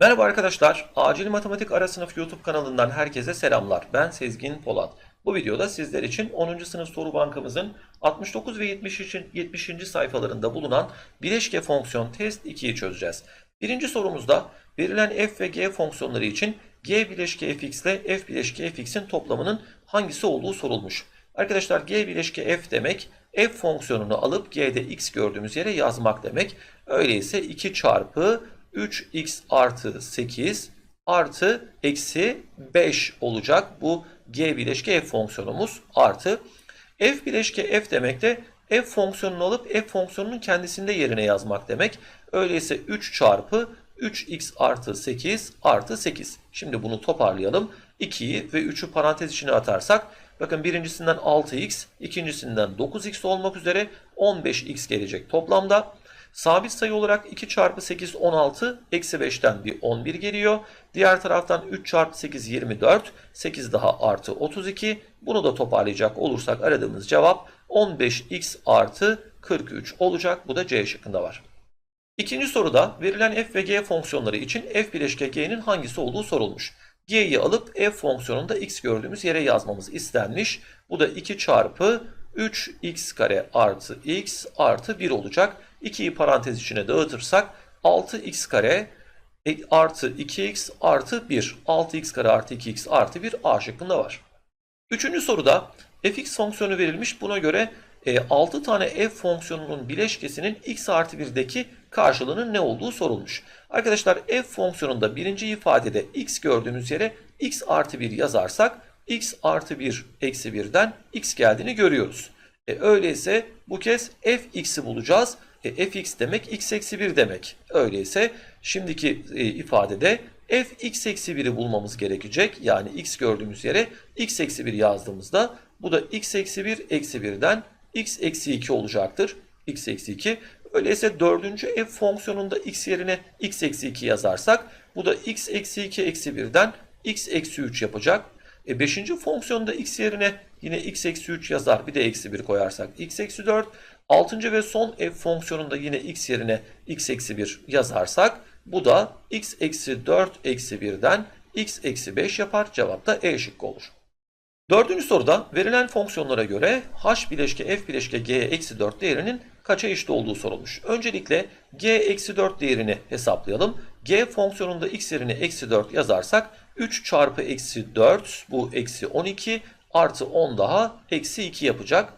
Merhaba arkadaşlar, Acil Matematik Ara Sınıf YouTube kanalından herkese selamlar. Ben Sezgin Polat. Bu videoda sizler için 10. sınıf soru bankamızın 69 ve 70. için 70. sayfalarında bulunan bileşke fonksiyon test 2'yi çözeceğiz. Birinci sorumuzda verilen f ve g fonksiyonları için g bileşke fx ile f bileşke fx'in toplamının hangisi olduğu sorulmuş. Arkadaşlar g bileşke f demek f fonksiyonunu alıp g'de x gördüğümüz yere yazmak demek. Öyleyse 2 çarpı 3x artı 8 artı eksi 5 olacak. Bu g bileşke f fonksiyonumuz artı f bileşke f demek de f fonksiyonunu alıp f fonksiyonunun kendisinde yerine yazmak demek. Öyleyse 3 çarpı 3x artı 8 artı 8. Şimdi bunu toparlayalım. 2'yi ve 3'ü parantez içine atarsak bakın birincisinden 6x, ikincisinden 9x olmak üzere 15x gelecek toplamda. Sabit sayı olarak 2 çarpı 8 16 eksi 5'ten bir 11 geliyor. Diğer taraftan 3 çarpı 8 24 8 daha artı 32. Bunu da toparlayacak olursak aradığımız cevap 15x artı 43 olacak. Bu da C şıkkında var. İkinci soruda verilen f ve g fonksiyonları için f bileşke g'nin hangisi olduğu sorulmuş. g'yi alıp f fonksiyonunda x gördüğümüz yere yazmamız istenmiş. Bu da 2 çarpı 3x kare artı x artı 1 olacak. 2'yi parantez içine dağıtırsak 6x kare e, artı 2x artı 1. 6x kare artı 2x artı 1 A şıkkında var. Üçüncü soruda fx fonksiyonu verilmiş. Buna göre 6 tane f fonksiyonunun bileşkesinin x artı 1'deki karşılığının ne olduğu sorulmuş. Arkadaşlar f fonksiyonunda birinci ifadede x gördüğümüz yere x artı 1 yazarsak x artı 1 eksi 1'den x geldiğini görüyoruz. E, öyleyse bu kez fx'i bulacağız. E, fx demek x eksi 1 demek. Öyleyse şimdiki e, ifadede fx eksi 1'i bulmamız gerekecek. Yani x gördüğümüz yere x eksi 1 yazdığımızda bu da x eksi 1 eksi 1'den x eksi 2 olacaktır. x eksi 2. Öyleyse dördüncü f fonksiyonunda x yerine x eksi 2 yazarsak bu da x eksi 2 eksi 1'den x eksi 3 yapacak. E beşinci fonksiyonda x yerine yine x eksi 3 yazar bir de eksi 1 koyarsak x eksi 4. Altıncı ve son f fonksiyonunda yine x yerine x eksi 1 yazarsak bu da x eksi 4 eksi 1'den x eksi 5 yapar. Cevap da E şıkkı olur. Dördüncü soruda verilen fonksiyonlara göre h bileşke f bileşke g eksi 4 değerinin kaça eşit olduğu sorulmuş. Öncelikle g eksi 4 değerini hesaplayalım. g fonksiyonunda x yerine eksi 4 yazarsak 3 çarpı eksi 4 bu eksi 12 artı 10 daha eksi 2 yapacak.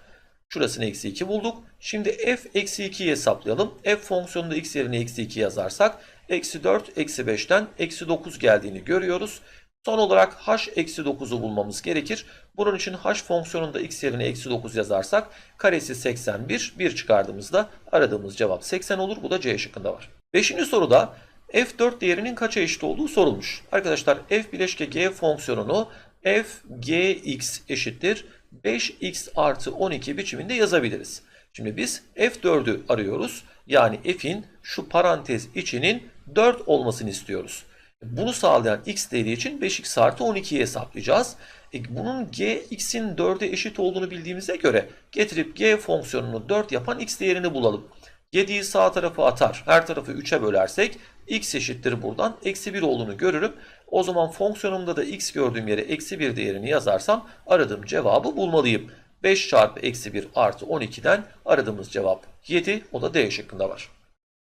Şurasını eksi 2 bulduk. Şimdi f eksi 2'yi hesaplayalım. f fonksiyonunda x yerine eksi 2 yazarsak eksi 4 eksi 5'ten eksi 9 geldiğini görüyoruz. Son olarak h eksi 9'u bulmamız gerekir. Bunun için h fonksiyonunda x yerine eksi 9 yazarsak karesi 81 1 çıkardığımızda aradığımız cevap 80 olur. Bu da C şıkkında var. Beşinci soruda f4 değerinin kaça eşit olduğu sorulmuş. Arkadaşlar f bileşke g fonksiyonunu f gx eşittir 5x artı 12 biçiminde yazabiliriz. Şimdi biz f4'ü arıyoruz. Yani f'in şu parantez içinin 4 olmasını istiyoruz. Bunu sağlayan x değeri için 5x artı 12'yi hesaplayacağız. E, bunun gx'in 4'e eşit olduğunu bildiğimize göre getirip g fonksiyonunu 4 yapan x değerini bulalım. 7'yi sağ tarafa atar. Her tarafı 3'e bölersek x eşittir buradan. Eksi 1 olduğunu görürüm. O zaman fonksiyonumda da x gördüğüm yere eksi 1 değerini yazarsam aradığım cevabı bulmalıyım. 5 çarpı eksi 1 artı 12'den aradığımız cevap 7. O da D şıkkında var.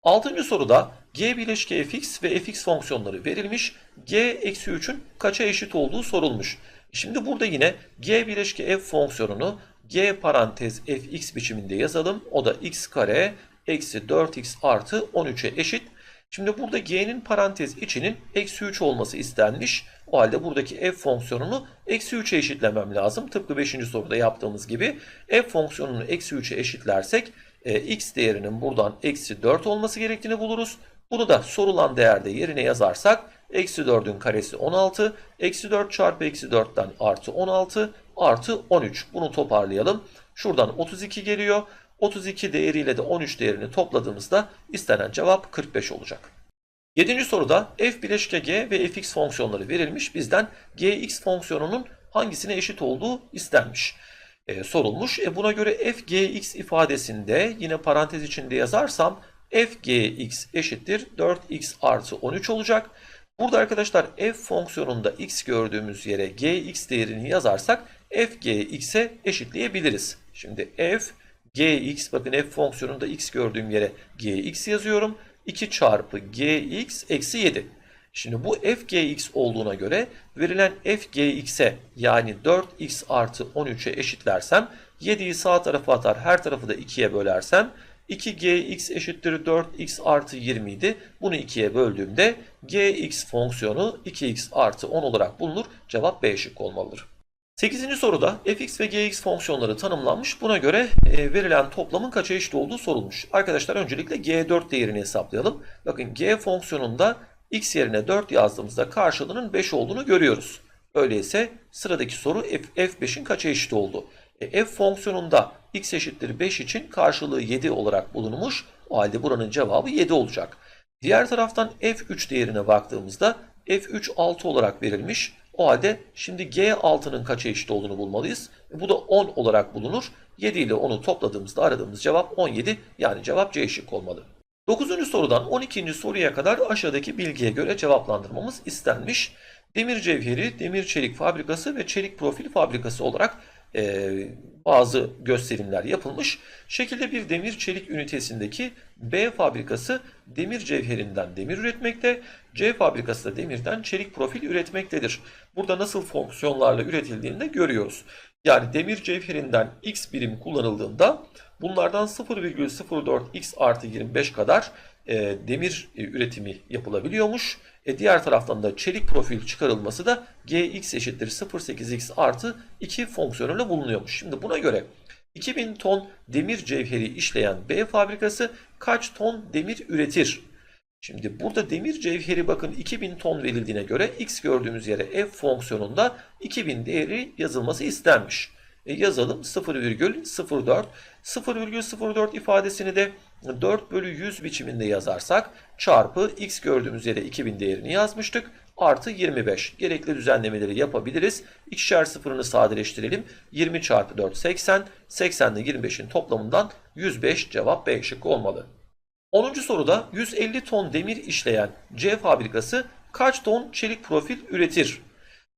Altıncı soruda g bileşke fx ve fx fonksiyonları verilmiş. g eksi 3'ün kaça eşit olduğu sorulmuş. Şimdi burada yine g bileşke f fonksiyonunu g parantez fx biçiminde yazalım. O da x kare eksi 4x artı 13'e eşit. Şimdi burada g'nin parantez içinin eksi 3 olması istenmiş. O halde buradaki f fonksiyonunu eksi 3'e eşitlemem lazım. Tıpkı 5. soruda yaptığımız gibi f fonksiyonunu eksi 3'e eşitlersek e, x değerinin buradan eksi 4 olması gerektiğini buluruz. Bunu da sorulan değerde yerine yazarsak eksi 4'ün karesi 16, eksi 4 çarpı eksi 4'ten artı 16 artı 13. Bunu toparlayalım. Şuradan 32 geliyor. 32 değeriyle de 13 değerini topladığımızda istenen cevap 45 olacak. 7. soruda f bileşke g ve fx fonksiyonları verilmiş. Bizden gx fonksiyonunun hangisine eşit olduğu istenmiş. E, sorulmuş. E, buna göre f gx ifadesinde yine parantez içinde yazarsam f gx eşittir 4x artı 13 olacak. Burada arkadaşlar f fonksiyonunda x gördüğümüz yere gx değerini yazarsak f gx'e eşitleyebiliriz. Şimdi f gx bakın f fonksiyonunda x gördüğüm yere gx yazıyorum. 2 çarpı gx eksi 7. Şimdi bu f gx olduğuna göre verilen f gx'e yani 4x artı 13'e eşitlersem 7'yi sağ tarafa atar her tarafı da 2'ye bölersem 2gx eşittir 4x artı 20 idi. Bunu 2'ye böldüğümde gx fonksiyonu 2x artı 10 olarak bulunur. Cevap B şıkkı olmalıdır. 8. soruda fx ve gx fonksiyonları tanımlanmış. Buna göre e, verilen toplamın kaça eşit olduğu sorulmuş. Arkadaşlar öncelikle g4 değerini hesaplayalım. Bakın g fonksiyonunda x yerine 4 yazdığımızda karşılığının 5 olduğunu görüyoruz. Öyleyse sıradaki soru f, f5'in kaça eşit oldu? E, f fonksiyonunda x eşittir 5 için karşılığı 7 olarak bulunmuş. O halde buranın cevabı 7 olacak. Diğer taraftan f3 değerine baktığımızda f3 6 olarak verilmiş. O halde şimdi g6'nın kaça eşit olduğunu bulmalıyız. Bu da 10 olarak bulunur. 7 ile 10'u topladığımızda aradığımız cevap 17 yani cevap C şık olmalı. 9. sorudan 12. soruya kadar aşağıdaki bilgiye göre cevaplandırmamız istenmiş. Demir cevheri, demir çelik fabrikası ve çelik profil fabrikası olarak e, bazı gösterimler yapılmış. Şekilde bir demir çelik ünitesindeki B fabrikası demir cevherinden demir üretmekte, C fabrikası da demirden çelik profil üretmektedir. Burada nasıl fonksiyonlarla üretildiğini de görüyoruz. Yani demir cevherinden x birim kullanıldığında bunlardan 0,04 x artı 25 kadar e, demir e, üretimi yapılabiliyormuş. E, diğer taraftan da çelik profil çıkarılması da gx eşittir 0,8x artı 2 fonksiyonuyla bulunuyormuş. Şimdi buna göre 2000 ton demir cevheri işleyen B fabrikası kaç ton demir üretir? Şimdi burada demir cevheri bakın 2000 ton verildiğine göre x gördüğümüz yere f fonksiyonunda 2000 değeri yazılması istenmiş. E yazalım 0,04 0,04 ifadesini de 4 bölü 100 biçiminde yazarsak çarpı x gördüğümüz yere 2000 değerini yazmıştık. Artı 25. Gerekli düzenlemeleri yapabiliriz. İkişer sıfırını sadeleştirelim. 20 çarpı 4 80. 80 ile 25'in toplamından 105 cevap B şıkkı olmalı. 10. soruda 150 ton demir işleyen C fabrikası kaç ton çelik profil üretir?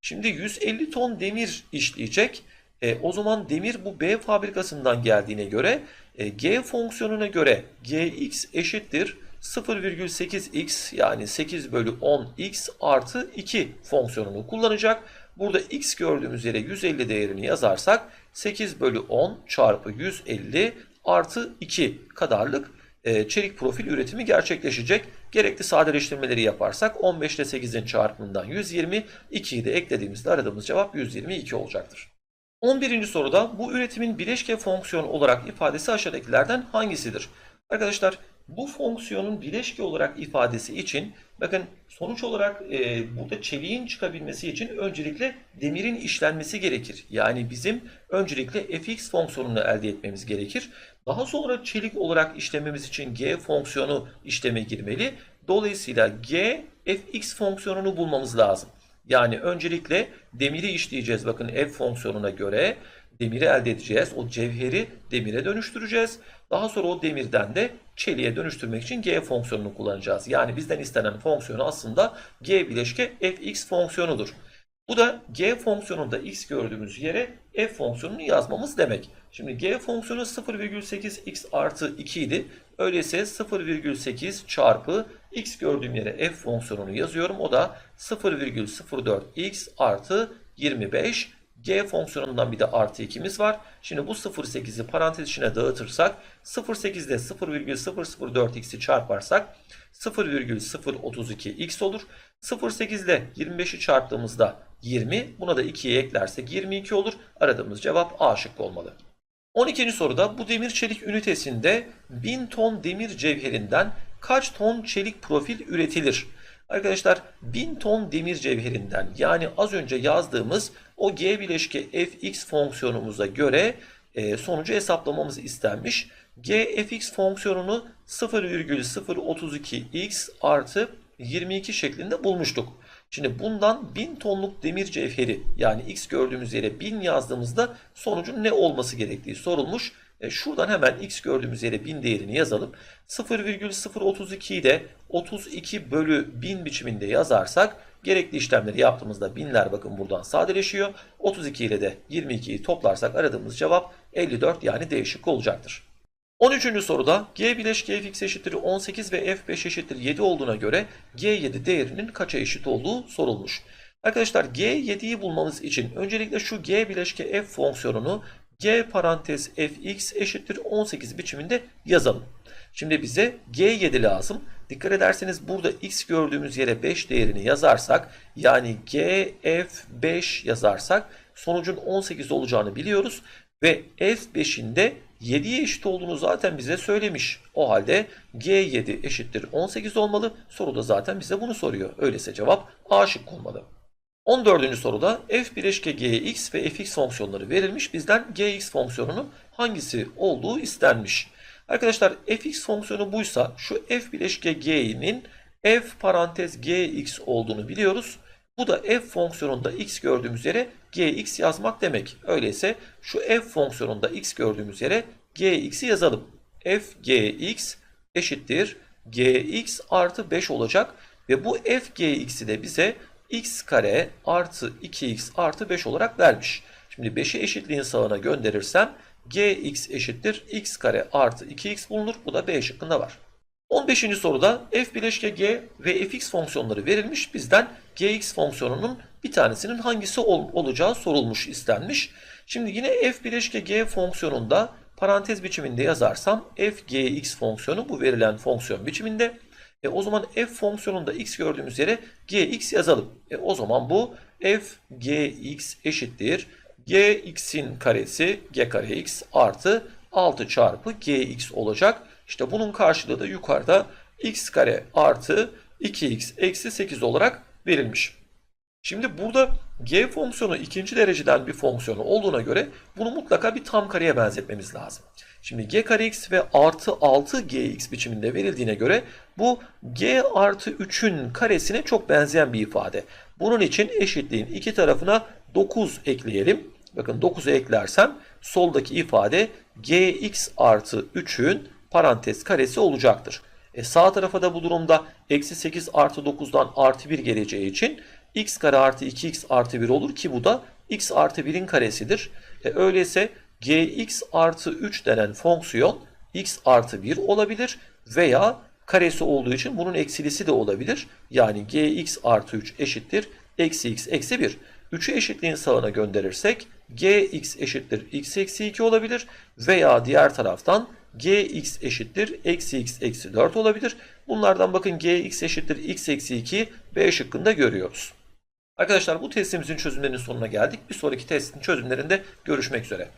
Şimdi 150 ton demir işleyecek. E, o zaman demir bu B fabrikasından geldiğine göre e, G fonksiyonuna göre Gx eşittir 0,8x yani 8 bölü 10x artı 2 fonksiyonunu kullanacak. Burada x gördüğümüz yere 150 değerini yazarsak 8 bölü 10 çarpı 150 artı 2 kadarlık e, çelik profil üretimi gerçekleşecek. Gerekli sadeleştirmeleri yaparsak 15 ile 8'in çarpımından 120, 2'yi de eklediğimizde aradığımız cevap 122 olacaktır. 11. soruda bu üretimin bileşke fonksiyon olarak ifadesi aşağıdakilerden hangisidir? Arkadaşlar bu fonksiyonun bileşke olarak ifadesi için bakın sonuç olarak e, burada çeliğin çıkabilmesi için öncelikle demirin işlenmesi gerekir. Yani bizim öncelikle fx fonksiyonunu elde etmemiz gerekir. Daha sonra çelik olarak işlememiz için g fonksiyonu işleme girmeli. Dolayısıyla g fx fonksiyonunu bulmamız lazım. Yani öncelikle demiri işleyeceğiz. Bakın f fonksiyonuna göre demiri elde edeceğiz. O cevheri demire dönüştüreceğiz. Daha sonra o demirden de çeliğe dönüştürmek için g fonksiyonunu kullanacağız. Yani bizden istenen fonksiyonu aslında g bileşke fx fonksiyonudur. Bu da g fonksiyonunda x gördüğümüz yere f fonksiyonunu yazmamız demek. Şimdi g fonksiyonu 0,8x artı 2 idi. Öyleyse 0,8 çarpı x gördüğüm yere f fonksiyonunu yazıyorum. O da 0,04x artı 25. G fonksiyonundan bir de artı 2'miz var. Şimdi bu 0,8'i parantez içine dağıtırsak 0,8 ile 0,004x'i çarparsak 0,032x olur. 0,8 ile 25'i çarptığımızda 20. Buna da 2'yi eklersek 22 olur. Aradığımız cevap A şıkkı olmalı. 12. soruda bu demir çelik ünitesinde 1000 ton demir cevherinden kaç ton çelik profil üretilir? Arkadaşlar 1000 ton demir cevherinden yani az önce yazdığımız o G bileşke fx fonksiyonumuza göre e, sonucu hesaplamamız istenmiş. G fx fonksiyonunu 0,032x artı 22 şeklinde bulmuştuk. Şimdi bundan 1000 tonluk demir cevheri yani x gördüğümüz yere 1000 yazdığımızda sonucun ne olması gerektiği sorulmuş. E, şuradan hemen x gördüğümüz yere 1000 değerini yazalım. 0,032'yi de 32 bölü 1000 biçiminde yazarsak gerekli işlemleri yaptığımızda binler bakın buradan sadeleşiyor. 32 ile de 22'yi toplarsak aradığımız cevap 54 yani D şıkkı olacaktır. 13. soruda g bileşke fx eşittir 18 ve f5 eşittir 7 olduğuna göre g7 değerinin kaça eşit olduğu sorulmuş. Arkadaşlar g7'yi bulmamız için öncelikle şu g bileşke f fonksiyonunu g parantez fx eşittir 18 biçiminde yazalım. Şimdi bize g7 lazım. Dikkat ederseniz burada x gördüğümüz yere 5 değerini yazarsak yani gf5 yazarsak sonucun 18 olacağını biliyoruz. Ve f5'in de 7'ye eşit olduğunu zaten bize söylemiş. O halde g7 eşittir 18 olmalı. Soruda zaten bize bunu soruyor. Öyleyse cevap A şıkkı olmalı. 14. soruda f bileşke gx ve fx fonksiyonları verilmiş. Bizden gx fonksiyonunun hangisi olduğu istenmiş. Arkadaşlar fx fonksiyonu buysa şu f bileşke g'nin f parantez gx olduğunu biliyoruz. Bu da f fonksiyonunda x gördüğümüz yere gx yazmak demek. Öyleyse şu f fonksiyonunda x gördüğümüz yere gx'i yazalım. f gx eşittir gx artı 5 olacak ve bu f gx'i de bize x kare artı 2x artı 5 olarak vermiş. Şimdi 5'i eşitliğin sağına gönderirsem gx eşittir x kare artı 2x bulunur. Bu da B şıkkında var. 15. soruda f bileşke g ve fx fonksiyonları verilmiş. Bizden gx fonksiyonunun bir tanesinin hangisi ol olacağı sorulmuş istenmiş. Şimdi yine f bileşke g fonksiyonunda parantez biçiminde yazarsam f gx fonksiyonu bu verilen fonksiyon biçiminde. E, o zaman f fonksiyonunda x gördüğümüz yere gx yazalım. E, o zaman bu f gx eşittir gx'in karesi g kare x artı 6 çarpı gx olacak. İşte bunun karşılığı da yukarıda x kare artı 2x eksi 8 olarak verilmiş. Şimdi burada g fonksiyonu ikinci dereceden bir fonksiyonu olduğuna göre bunu mutlaka bir tam kareye benzetmemiz lazım. Şimdi g kare x ve artı 6 gx biçiminde verildiğine göre bu g artı 3'ün karesine çok benzeyen bir ifade. Bunun için eşitliğin iki tarafına 9 ekleyelim. Bakın 9'u eklersem soldaki ifade gx artı 3'ün parantez karesi olacaktır. E sağ tarafa da bu durumda eksi 8 artı 9'dan artı 1 geleceği için x kare artı 2x artı 1 olur ki bu da x artı 1'in karesidir. E öyleyse gx artı 3 denen fonksiyon x artı 1 olabilir veya karesi olduğu için bunun eksilisi de olabilir. Yani gx artı 3 eşittir eksi x eksi 1. 3'ü eşitliğin sağına gönderirsek gx eşittir x eksi 2 olabilir veya diğer taraftan gx eşittir eksi x eksi 4 olabilir. Bunlardan bakın gx eşittir x eksi 2 B şıkkında görüyoruz. Arkadaşlar bu testimizin çözümlerinin sonuna geldik. Bir sonraki testin çözümlerinde görüşmek üzere.